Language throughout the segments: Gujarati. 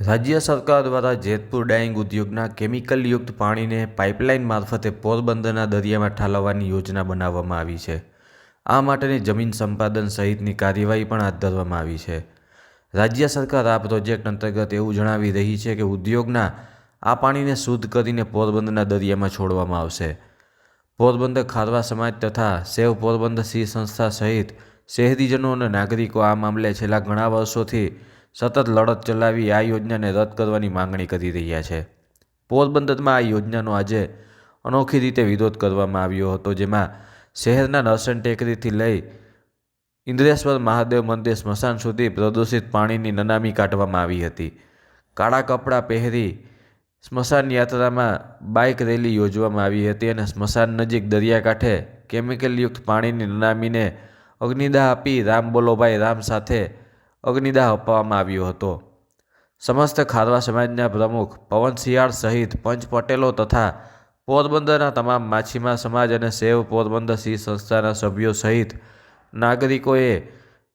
રાજ્ય સરકાર દ્વારા જેતપુર ડાઇંગ ઉદ્યોગના કેમિકલયુક્ત પાણીને પાઇપલાઇન મારફતે પોરબંદરના દરિયામાં ઠાલવવાની યોજના બનાવવામાં આવી છે. આ માટેની જમીન સંપાદન સહિતની કાર્યવાહી પણ હાથ ધરવામાં આવી છે. રાજ્ય સરકાર આ પ્રોજેક્ટ અંતર્ગત એવું જણાવી રહી છે કે ઉદ્યોગના આ પાણીને શુદ્ધ કરીને પોરબંદરના દરિયામાં છોડવામાં આવશે. પોરબંદર ખારવા સમાજ તથા સેવ પોરબંદર સિંહ સંસ્થા સહિત શહેરીજનો અને નાગરિકો આ મામલે છેલ્લા ઘણા વર્ષોથી સતત લડત ચલાવી આ યોજનાને રદ કરવાની માંગણી કરી રહ્યા છે. પોરબંદરમાં આ યોજનાનો આજે અનોખી રીતે વિરોધ કરવામાં આવ્યો હતો, જેમાં શહેરના નરસન ટેકરીથી લઈ ઇન્દ્રેશ્વર, મહાદેવ મંદિર સ્મશાન સુધી પ્રદૂષિત પાણીની નનામી કાઢવામાં આવી હતી. કાળા કપડાં પહેરી સ્મશાન યાત્રામાં બાઇક રેલી યોજવામાં આવી હતી અને સ્મશાન નજીક દરિયાકાંઠે કેમિકલયુક્ત પાણીની નનામીને અગ્નિદાહ આપી રામ બોલોભાઈ રામ સાથે અગ્નિદાહ અપાવવામાં આવ્યો હતો. સમસ્ત ખારવા સમાજના પ્રમુખ પવન શિયાળ સહિત પંચ પટેલો તથા પોરબંદરના તમામ માછીમાર સમાજ અને સેવ પોરબંદર સિંહ સંસ્થાના સભ્યો સહિત નાગરિકોએ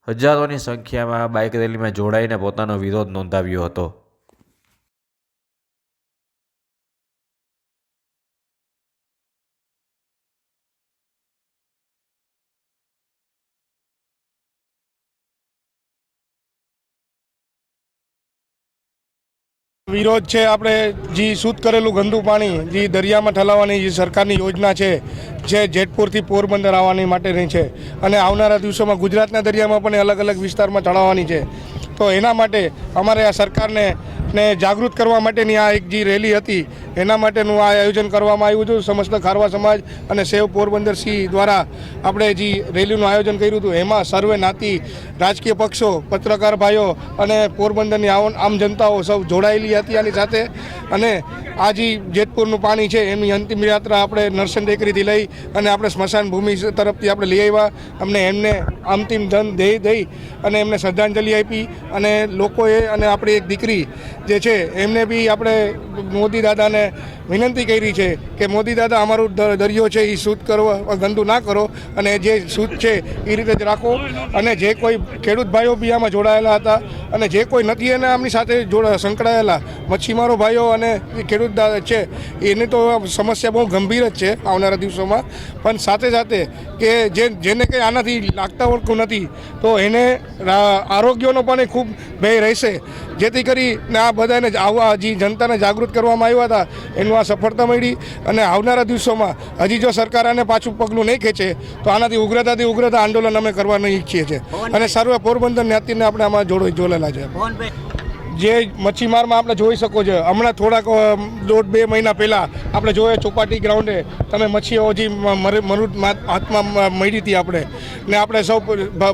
હજારોની સંખ્યામાં બાઇક રેલીમાં જોડાઈને પોતાનો વિરોધ નોંધાવ્યો હતો. વિરોધ છે આપણે જે શુદ્ધ કરેલું ગંદુ પાણી, જે દરિયામાં ઠલાવવાની જે સરકારની યોજના છે, જે જેતપુરથી પોરબંદર આવવાની માટેની છે અને આવનારા દિવસોમાં ગુજરાતના દરિયામાં પણ અલગ અલગ વિસ્તારમાં ચડાવવાની છે. તો એના માટે અમારે આ સરકારને ને જાગૃત કરવા માટેની આ એક જે રેલી હતી, એના માટેનું આ આયોજન કરવામાં આવ્યું હતું. સમસ્ત ખારવા સમાજ અને સેવ પોરબંદર સિંહ દ્વારા આપણે જે રેલીનું આયોજન કર્યું હતું, એમાં સર્વે નાતી રાજકીય પક્ષો, પત્રકાર ભાઈઓ અને પોરબંદરની આમ જનતાઓ સૌ જોડાયેલી હતી આની સાથે. અને આ જે જેતપુરનું પાણી છે, એની અંતિમ યાત્રા આપણે નરસન ટેકરીથી લઈ અને આપણે સ્મશાન ભૂમિ તરફથી આપણે લઈ આવ્યા. અમને એમને અંતિમ ધન દઈ દઈ અને એમને શ્રદ્ધાંજલિ આપી અને લોકોએ અને આપણી એક દીકરી જે છે, એમને બી આપણે મોદી દાદાને વિનંતી કરી છે કે મોદી દાદા, અમારું દરિયો છે એ શુદ્ધ કરો, ગંદુ ના કરો અને જે શુદ્ધ છે એ રીતે જ રાખો. અને જે કોઈ ખેડૂત ભાઈઓ બી આમાં જોડાયેલા હતા અને જે કોઈ નથી એને આમની સાથે સંકળાયેલા, મચ્છીમારો ભાઈઓ અને ખેડૂત દાદા છે, એની તો સમસ્યા બહુ ગંભીર જ છે આવનારા દિવસોમાં. પણ સાથે સાથે કે જે, જેને કંઈ આનાથી લાગતા ઓળખું નથી, તો એને આરોગ્યનો પણ ખૂબ ભય રહેશે. જેથી કરીને આ બધાને આવવા હજી જનતાને જાગૃત કરવામાં આવ્યા હતા એનું આ સફળતા મળી અને આવનારા દિવસોમાં હજી જો સરકાર આને પાછું પગલું નહીં ખેંચે તો આનાથી ઉગ્રતાથી ઉગ્રતા આંદોલન અમે કરવા નહીં ઈચ્છીએ છીએ. અને સર્વે પોરબંદર જ્ઞાતિને આપણે આમાં જોડો જોડેલા છે. જે મચ્છીમારમાં આપણે જોઈ શકો છો હમણાં થોડાક દોઢ બે મહિના પહેલાં આપણે જોઈએ ચોપાટી ગ્રાઉન્ડે તમે મચ્છીઓ હજી મરુદ હાથમાં મળી હતી આપણે. ને આપણે સૌ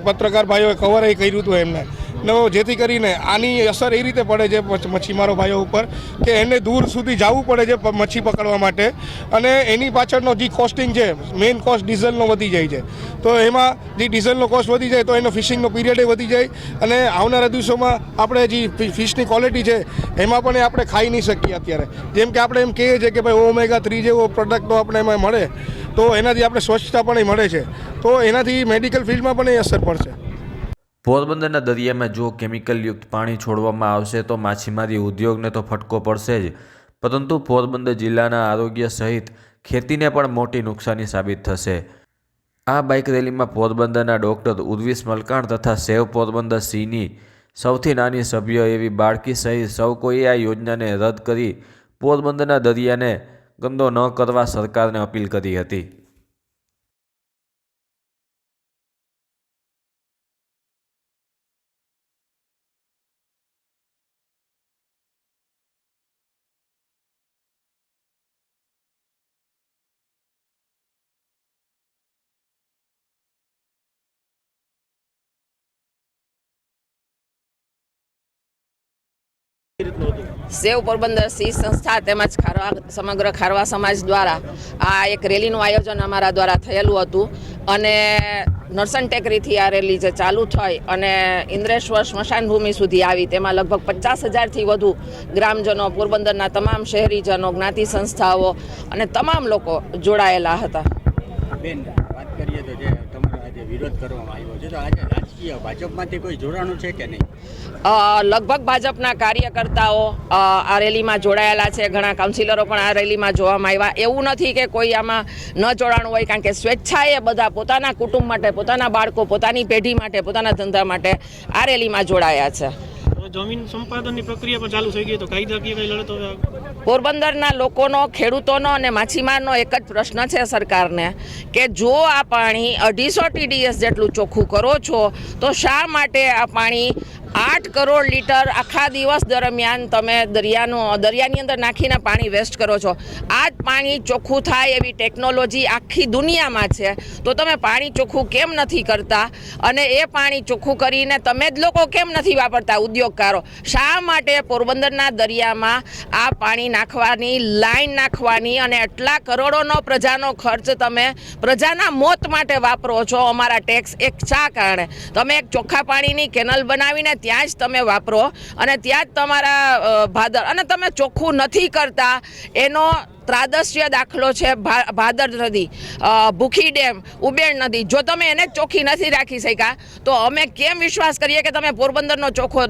પત્રકાર ભાઈઓએ કવર એ કર્યું હતું એમને. નો જેથી કરીને આની અસર એ રીતે પડે છે મચ્છ- મચ્છીમારો ભાઈઓ ઉપર કે એને દૂર સુધી જવું પડે છે મચ્છી પકડવા માટે. અને એની પાછળનો જે કોસ્ટિંગ છે મેઇન કોસ્ટ ડીઝલનો વધી જાય છે. તો એમાં જે ડીઝલનો કોસ્ટ વધી જાય તો એનો ફિશિંગનો પીરિયડ વધી જાય. અને આવનારા દિવસોમાં આપણે જે ફિશની ક્વોલિટી છે, એમાં પણ આપણે ખાઈ નહીં શકીએ અત્યારે. જેમ કે આપણે એમ કહીએ છીએ કે ભાઈ ઓમેગા થ્રી જેવો પ્રોડક્ટનો આપણે એમાં મળે, તો એનાથી આપણે સ્વચ્છતા પણ મળે છે. તો એનાથી મેડિકલ ફિલ્ડમાં પણ એ અસર પડશે. પોરબંદરના દરિયામાં જો કેમિકલયુક્ત પાણી છોડવામાં આવશે તો માછીમારી ઉદ્યોગને તો ફટકો પડશે જ. પરંતુ પોરબંદર જિલ્લાના આરોગ્ય સહિત ખેતીને પણ મોટી નુકસાની સાબિત થશે. આ બાઇક રેલીમાં પોરબંદરના ડૉક્ટર ઉર્વિશ મલકાણ તથા સેવ પોરબંદર સિંહની સૌથી નાની સભ્ય એવી બાળકી સહિત સૌ કોઈએ આ યોજનાને રદ કરી પોરબંદરના દરિયાને ગંદો ન કરવા સરકારને અપીલ કરી હતી. સેવ પોરબંદર સી સંસ્થા તેમજ ખારવા, સમગ્ર ખારવા સમાજ દ્વારા આ એક રેલીનું આયોજન અમારા દ્વારા થયેલું હતું. અને નરસન ટેકરીથી આ રેલી જે ચાલુ થઈ અને ઇન્દ્રેશ્વર સ્મશાન ભૂમિ સુધી આવી, તેમાં લગભગ પચાસ હજારથી વધુ ગ્રામજનો, પોરબંદરના તમામ શહેરીજનો, જ્ઞાતિ સંસ્થાઓ અને તમામ લોકો જોડાયેલા હતા. બેન, વાત કરીએ તો જે વિરોધ કરવામાં આવ્યો છે. તો આજે રાજકીય ભાજપમાંથી કોઈ જોડાણું છે કે નહીં? લગભગ ભાજપના કાર્યકર્તાઓ આ રેલીમાં જોડાયેલા છે. ઘણા કાઉન્સિલરો પણ આ રેલીમાં જોવામાં આવ્યા. એવું નથી કે કોઈ આમાં ન જોડાણું હોય, કારણ કે સ્વેચ્છાએ બધા પોતાના કુટુંબ માટે, પોતાના બાળકો, પોતાની પેઢી માટે, પોતાના ધંધા માટે આ રેલીમાં જોડાયા છે. જમીન સંપાદનની પ્રક્રિયા પણ ચાલુ થઈ ગઈ તો કાયદાકીય કઈ લડત પોરબંદરના લોકોનો, ખેડૂતોનો અને માછીમારનો એક જ પ્રશ્ન છે સરકારને કે જો આ પાણી અઢીસો ટીડીએસ જેટલું ચોખ્ખું કરો છો, તો શા માટે આ પાણી આઠ કરોડ લીટર આખા દિવસ દરમિયાન તમે દરિયાનો, દરિયાની અંદર નાખીને પાણી વેસ્ટ કરો છો. આ જ પાણી ચોખ્ખું થાય એવી ટેકનોલોજી આખી દુનિયામાં છે. તો તમે પાણી ચોખ્ખું કેમ નથી કરતા? અને એ પાણી ચોખ્ખું કરીને તમે જ લોકો કેમ નથી વાપરતા ઉદ્યોગકારો? શા માટે પોરબંદરના દરિયામાં આ પાણી નાખવાની, લાઈન નાખવાની અને એટલા કરોડોનો પ્રજાનો ખર્ચ તમે પ્રજાના મોત માટે વાપરો છો? અમારા ટેક્સ એક શા કારણે. તમે એક ચોખ્ખા પાણીની કેનલ બનાવીને ત્યાં જ તમે વાપરો અને ત્યાં જ તમારા ભાદર અને તમે ચોખ્ખું નથી કરતા, એનો ત્રાદસ્ય દાખલો છે ભાદર નદી ભૂખી ડેમ ઉબેણ નદી. જો તમે એને ચોખ્ખી નથી રાખી શક્યા, તો અમે કેમ વિશ્વાસ કરીએ કે તમે પોરબંદરનો ચોખ્ખો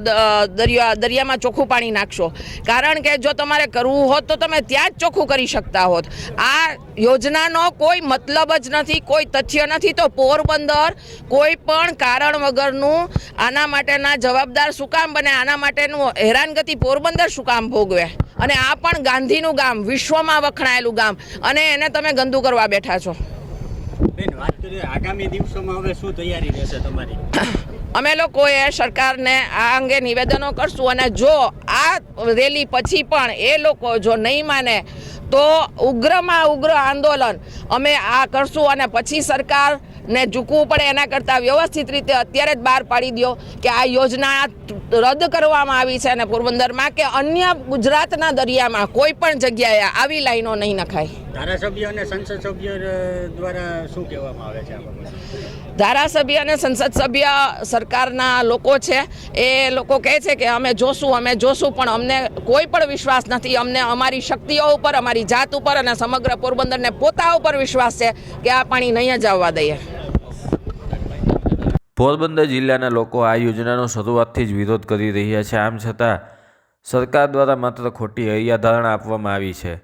દરિયા, દરિયામાં ચોખ્ખું પાણી નાખશો? કારણ કે જો તમારે કરવું હોત, તો તમે ત્યાં જ ચોખ્ખું કરી શકતા હોત. આ યોજનાનો કોઈ મતલબ જ નથી, કોઈ તથ્ય નથી. તો પોરબંદર કોઈ પણ કારણ વગરનું આના માટેના જવાબદાર શું કામ બને? આના માટેનું હેરાનગતિ પોરબંદર શું કામ ભોગવે? અને આ પણ ગાંધીનું ગામ વિશ્વમાં વખણાયેલું ગામ. અને એને તમે ગંદુ કરવા બેઠા છો. બેન વાત કરીએ આગામી દિવસોમાં હવે શું તૈયારી રહેશે તમારી? અમે લોકોએ સરકારને આ અંગે નિવેદનો કરશું અને જો આ રેલી પછી પણ એ લોકો જો નહીં માને તો ઉગ્રમાં ઉગ્ર આંદોલન અમે આ કરશું અને પછી સરકારને ઝૂકવું પડે એના કરતાં વ્યવસ્થિત રીતે અત્યારે જ બહાર પાડી દો કે આ યોજના રદ કરવામાં આવી છે અને પોરબંદરમાં કે અન્ય ગુજરાતના દરિયામાં કોઈ પણ જગ્યાએ આવી લાઈનો નહીં નખાય. ધારાસભ્ય અને સંસદ સભ્ય દ્વારા શું કહેવામાં આવે છે ધારાસભ્ય અને સંસદ સભ્ય સરકારના લોકો છે. એ લોકો કહે છે કે અમે જોશું અમે જોશું પણ અમને કોઈ પણ વિશ્વાસ નથી. અમને અમારી શક્તિઓ ઉપર અમારી જાત ઉપર અને સમગ્ર પોરબંદરને પોતા ઉપર વિશ્વાસ છે કે આ પાણી નહીં જ આવવા દઈએ. પોરબંદર જિલ્લાના લોકો આ યોજનાનો શરૂઆતથી જ વિરોધ કરી રહ્યા છે. આમ છતાં, સરકાર દ્વારા માત્ર ખોટી હૈયાધારણા આપવામાં આવી છે.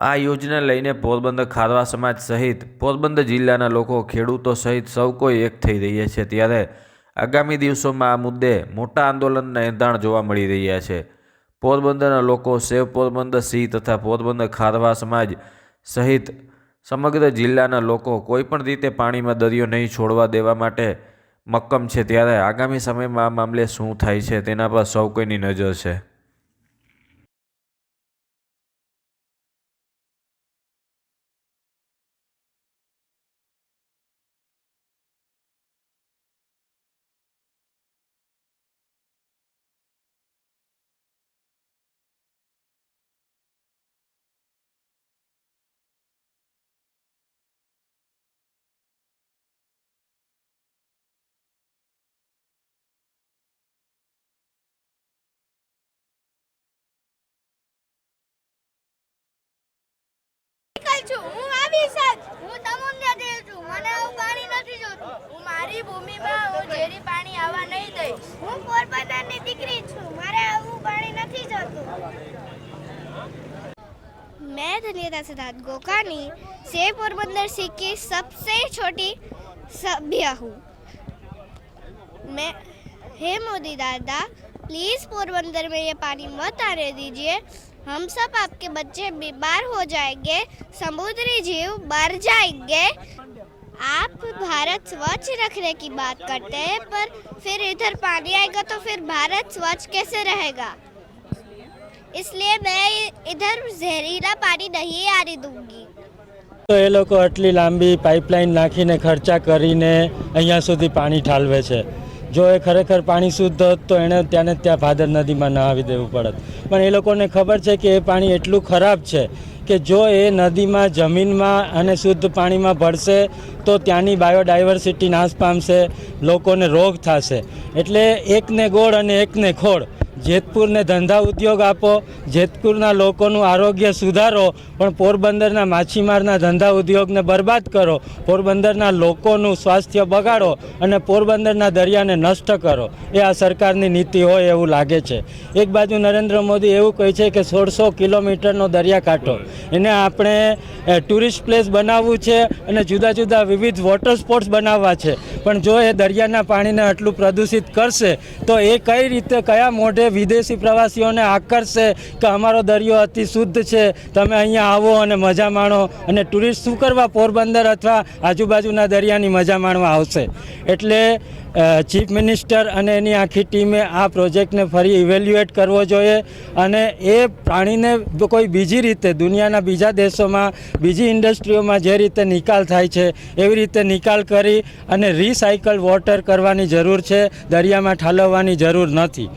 આ યોજના લઈને પોરબંદર ખારવા સમાજ સહિત પોરબંદર જિલ્લાના લોકો, ખેડૂતો સહિત સૌ કોઈ એક થઈ રહ્યા છે. ત્યારે આગામી દિવસોમાં આ મુદ્દે મોટા આંદોલનના એંધાણ જોવા મળી રહ્યા છે. પોરબંદરના લોકો, સેવ પોરબંદર સિંહ તથા પોરબંદર ખારવા સમાજ સહિત સમગ્ર જિલ્લાના લોકો કોઈપણ રીતે પાણીમાં દરિયો નહીં છોડવા દેવા માટે મક્કમ છે ત્યારે આગામી સમયમાં આ મામલે શું થાય છે તેના પર સૌ કોઈની નજર છે. છું હું આવીશ જ હું તમુંદર દેવ છું મને આવું પાણી નથી જોતું હું મારી ભૂમિમાં હું ઝેરી પાણી આવવા નહીં દઈશ હું પોરબંદરની દીકરી છું મારે આવું પાણી નથી જોતું मैं धन्यता सिद्धार्थ गोकानी से पोरबंदर सिख की सबसे छोटी सभ्य हूँ मैं हे मोदी दादा प्लीज़ पोरबंदर में ये पानी मत आने दीजिए हम सब आपके बच्चे बीमार हो जाएंगे समुद्री जीव मर जाएंगे आप भारत स्वच्छ रखने की बात करते हैं पर फिर इधर पानी आएगा तो फिर भारत स्वच्छ कैसे रहेगा इसलिए मैं इधर जहरीला पानी नहीं आने दूंगी તો એ લોકો આટલી લાંબી પાઇપલાઇન નાખીને ખર્ચા કરીને અહીંયા સુધી પાણી ઠાલવે છે જો એ ખરેખર પાણી શુદ્ધ હોત તો એણે ત્યાંને ત્યાં ભાદર નદીમાં નહાવી દેવું પડત. પણ એ લોકોને ખબર છે કે એ પાણી એટલું ખરાબ છે કે જો એ નદીમાં, જમીનમાં અને શુદ્ધ પાણીમાં ભળશે તો ત્યાંની બાયોડાયવર્સિટી નાશ પામશે, લોકોને રોગ થશે. એટલે એકને ગોળ અને એકને ખોળ. જેતપુરને ધંધા ઉદ્યોગ આપો, જેતપુરના લોકોનું આરોગ્ય સુધારો, પણ પોરબંદરના માછીમારના ધંધા ઉદ્યોગને બરબાદ કરો, પોરબંદરના લોકોનું સ્વાસ્થ્ય બગાડો અને પોરબંદરના દરિયાને નષ્ટ કરો. એ આ સરકારની નીતિ હોય એવું લાગે છે. એક બાજુ નરેન્દ્ર મોદી એવું કહે છે કે સોળસો કિલોમીટરનો દરિયાકાંઠો એને આપણે ટુરિસ્ટ પ્લેસ બનાવવું છે અને જુદા જુદા વિવિધ વોટર સ્પોર્ટ્સ બનાવવા છે. પણ જો એ દરિયાના પાણીને આટલું પ્રદૂષિત કરશે, તો એ કઈ રીતે, કયા મોઢે વિદેશી પ્રવાસીઓને આકર્ષશે કે અમારો દરિયો અતિ શુદ્ધ છે, તમે અહીંયા આવો અને મજા માણો અને ટુરિસ્ટ શું કરવા, પોરબંદર અથવા આજુબાજુના દરિયાની મજા માણવા આવશે. એટલે ચીફ મિનિસ્ટર અને એની આખી ટીમે આ પ્રોજેક્ટને ફરી ઇવેલ્યુએટ કરવો જોઈએ અને એ પ્રાણીને કોઈ બીજી રીતે દુનિયાના બીજા દેશોમાં, બીજી ઇન્ડસ્ટ્રીઓમાં જે રીતે નિકાલ થાય છે, એવી રીતે નિકાલ કરી અને રિસાયકલ વોટર કરવાની જરૂર છે, દરિયામાં ઠાલવવાની જરૂર નથી.